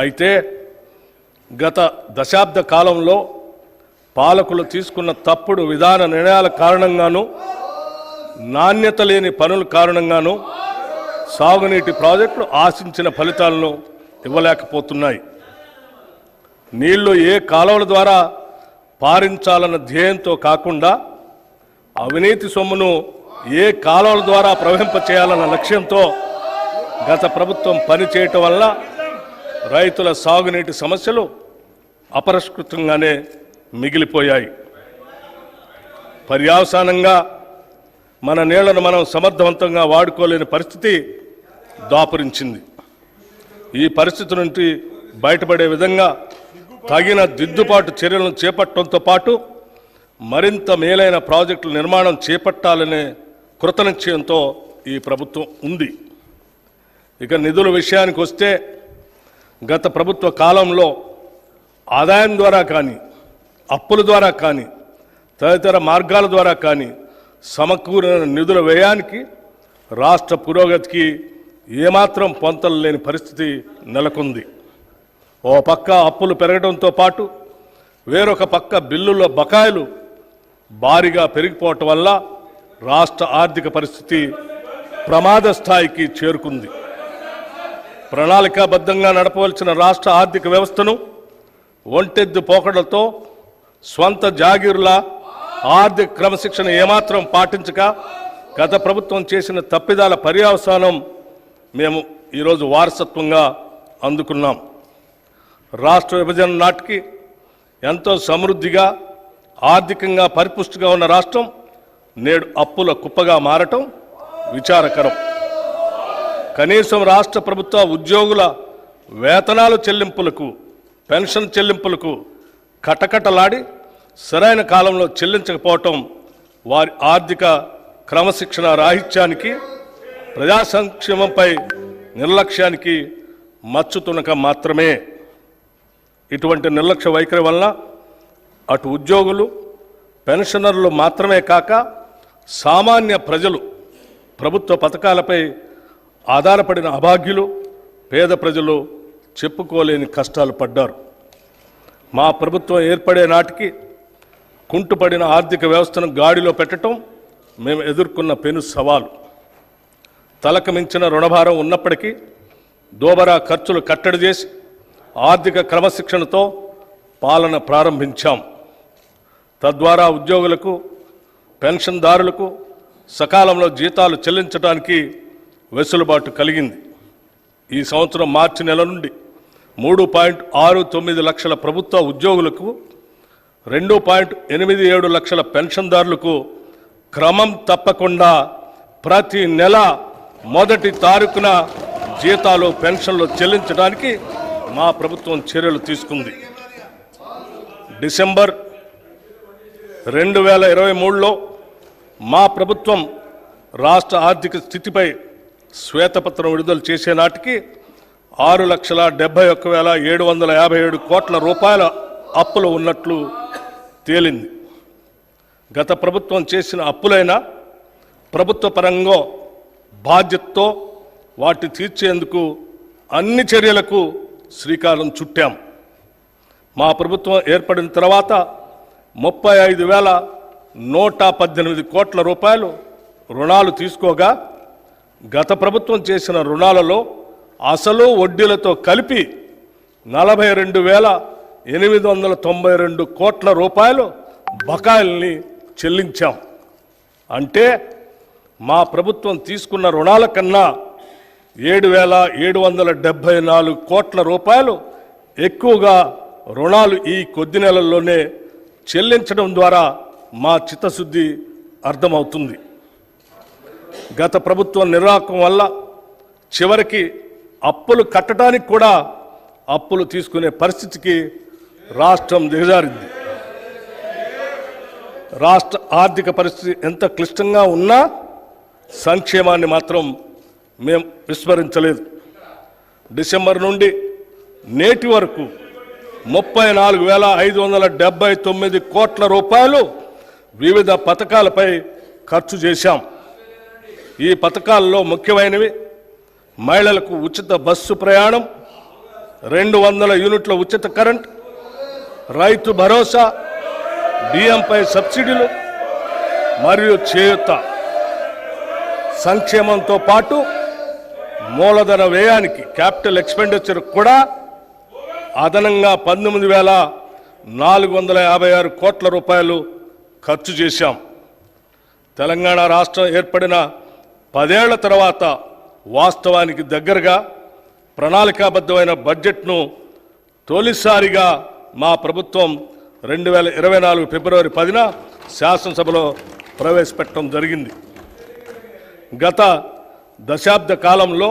అయితే గత దశాబ్ద కాలంలో పాలకులు తీసుకున్న తప్పుడు విధాన నిర్ణయాల కారణంగాను నాణ్యత లేని పనుల కారణంగాను సాగునీటి ప్రాజెక్టులు ఆశించిన ఫలితాలను ఇవ్వలేకపోతున్నాయి. నీళ్ళు ఏ కాలువల ద్వారా పారించాలన్న ధ్యేయంతో కాకుండా అవినీతి సొమ్మును ఏ కాలువల ద్వారా ప్రవహింపచేయాలన్న లక్ష్యంతో గత ప్రభుత్వం పనిచేయటం వల్ల రైతుల సాగునీటి సమస్యలు అపరిష్కృతంగానే మిగిలిపోయాయి. పర్యావసానంగా మన నీళ్ళను మనం సమర్థవంతంగా వాడుకోలేని పరిస్థితి దాపురించింది. ఈ పరిస్థితి నుండి బయటపడే విధంగా తగిన దిద్దుబాటు చర్యలను చేపట్టడంతో పాటు మరింత మేలైన ప్రాజెక్టుల నిర్మాణం చేపట్టాలనే కృతనిశ్చయంతో ఈ ప్రభుత్వం ఉంది. ఇక నిధుల విషయానికి వస్తే గత ప్రభుత్వ కాలంలో ఆదాయం ద్వారా కానీ అప్పుల ద్వారా కానీ తదితర మార్గాల ద్వారా కానీ సమకూరిన నిధుల వ్యయానికి రాష్ట్ర పురోగతికి ఏమాత్రం పొంతలు లేని పరిస్థితి నెలకొంది. ఓ పక్క అప్పులు పెరగడంతో పాటు వేరొక పక్క బిల్లుల బకాయిలు భారీగా పెరిగిపోవటం వల్ల రాష్ట్ర ఆర్థిక పరిస్థితి ప్రమాద స్థాయికి చేరుకుంది. ప్రణాళికాబద్ధంగా నడపవలసిన రాష్ట్ర ఆర్థిక వ్యవస్థను ఒంటెద్దు పోకడలతో స్వంత జాగీరుల ఆర్థిక క్రమశిక్షణ ఏమాత్రం పాటించక గత ప్రభుత్వం చేసిన తప్పిదాల పర్యవసానం మేము ఈరోజు వారసత్వంగా అందుకున్నాం. రాష్ట్ర విభజన నాటికి ఎంతో సమృద్ధిగా ఆర్థికంగా పరిపుష్టిగా ఉన్న రాష్ట్రం నేడు అప్పుల కుప్పగా మారటం విచారకరం. కనీసం రాష్ట్ర ప్రభుత్వ ఉద్యోగుల వేతనాలు చెల్లింపులకు పెన్షన్ చెల్లింపులకు కటకటలాడి సరైన కాలంలో చెల్లించకపోవటం వారి ఆర్థిక క్రమశిక్షణ రాహిత్యానికి ప్రజా సంక్షేమంపై నిర్లక్ష్యానికి మచ్చుతునక మాత్రమే. ఇటువంటి నిర్లక్ష్య వైఖరి వలన అటు ఉద్యోగులు పెన్షనర్లు మాత్రమే కాక సామాన్య ప్రజలు ప్రభుత్వ పథకాలపై ఆధారపడిన అభాగ్యులు పేద ప్రజలు చెప్పుకోలేని కష్టాలు పడ్డారు. మా ప్రభుత్వం ఏర్పడే నాటికి కుంటుపడిన ఆర్థిక వ్యవస్థను గాడిలో పెట్టడం మేము ఎదుర్కొన్న పెను సవాలు. తలకు మించిన రుణభారం ఉన్నప్పటికీ దోబరా ఖర్చులు కట్టడి చేసి ఆర్థిక క్రమశిక్షణతో పాలన ప్రారంభించాం. తద్వారా ఉద్యోగులకు పెన్షన్దారులకు సకాలంలో జీతాలు చెల్లించడానికి వెసులుబాటు కలిగింది. ఈ సంవత్సరం మార్చి నెల నుండి మూడు పాయింట్ ఆరు తొమ్మిది లక్షల ప్రభుత్వ ఉద్యోగులకు రెండు పాయింట్ ఎనిమిది ఏడు లక్షల పెన్షన్దారులకు క్రమం తప్పకుండా ప్రతి నెల మొదటి తారీఖున జీతాలు పెన్షన్లు చెల్లించడానికి మా ప్రభుత్వం చర్యలు తీసుకుంది. డిసెంబర్ రెండు వేల ఇరవై మూడులో మా ప్రభుత్వం రాష్ట్ర ఆర్థిక స్థితిపై శ్వేతపత్రం విడుదల చేసే నాటికి ఆరు లక్షల డెబ్బై ఒక్క వేల ఏడు వందల యాభై ఏడు కోట్ల రూపాయల అప్పులు ఉన్నట్లు తేలింది. గత ప్రభుత్వం చేసిన అప్పులైనా ప్రభుత్వ పరంగా బాధ్యతతో వాటి తీర్చేందుకు అన్ని చర్యలకు శ్రీకారం చుట్టాం. మా ప్రభుత్వం ఏర్పడిన తర్వాత ముప్పై ఐదు వేల నూట పద్దెనిమిది కోట్ల రూపాయలు రుణాలు తీసుకోగా గత ప్రభుత్వం చేసిన రుణాలలో అసలు వడ్డీలతో కలిపి నలభై రెండు వేల ఎనిమిది వందల తొంభై రెండు కోట్ల రూపాయలు బకాయిల్ని చెల్లించాం. అంటే మా ప్రభుత్వం తీసుకున్న రుణాల కన్నా ఏడు వేల ఏడు వందల డెబ్బై నాలుగు కోట్ల రూపాయలు ఎక్కువగా రుణాలు ఈ కొద్ది నెలల్లోనే చెల్లించడం ద్వారా మా చిత్తశుద్ధి అర్థమవుతుంది. గత ప్రభుత్వం నిర్వాహకం వల్ల చివరికి అప్పులు కట్టడానికి కూడా అప్పులు తీసుకునే పరిస్థితికి రాష్ట్రం దిగజారింది. రాష్ట్ర ఆర్థిక పరిస్థితి ఎంత క్లిష్టంగా ఉన్నా సంక్షేమాన్ని మాత్రం మేము విస్మరించలేదు. డిసెంబర్ నుండి నేటి వరకు ముప్పై నాలుగు వేల ఐదు వందల డెబ్బై తొమ్మిది కోట్ల రూపాయలు వివిధ పథకాలపై ఖర్చు చేశాం. ఈ పథకాల్లో ముఖ్యమైనవి మహిళలకు ఉచిత బస్సు ప్రయాణం రెండు వందల యూనిట్ల ఉచిత కరెంట్ రైతు భరోసా బియ్యంపై సబ్సిడీలు మరియు చేయుత. సంక్షేమంతో పాటు మూలధన వ్యయానికి క్యాపిటల్ ఎక్స్పెండిచర్ కూడా అదనంగా పంతొమ్మిది వేల నాలుగు వందల యాభై ఆరు కోట్ల రూపాయలు ఖర్చు చేశాం. తెలంగాణ రాష్ట్రం ఏర్పడిన పదేళ్ళ తర్వాత వాస్తవానికి దగ్గరగా ప్రణాళికాబద్ధమైన బడ్జెట్ను తొలిసారిగా మా ప్రభుత్వం రెండు వేల ఇరవై నాలుగు ఫిబ్రవరి పదిన శాసనసభలో ప్రవేశపెట్టడం జరిగింది. గత దశాబ్ద కాలంలో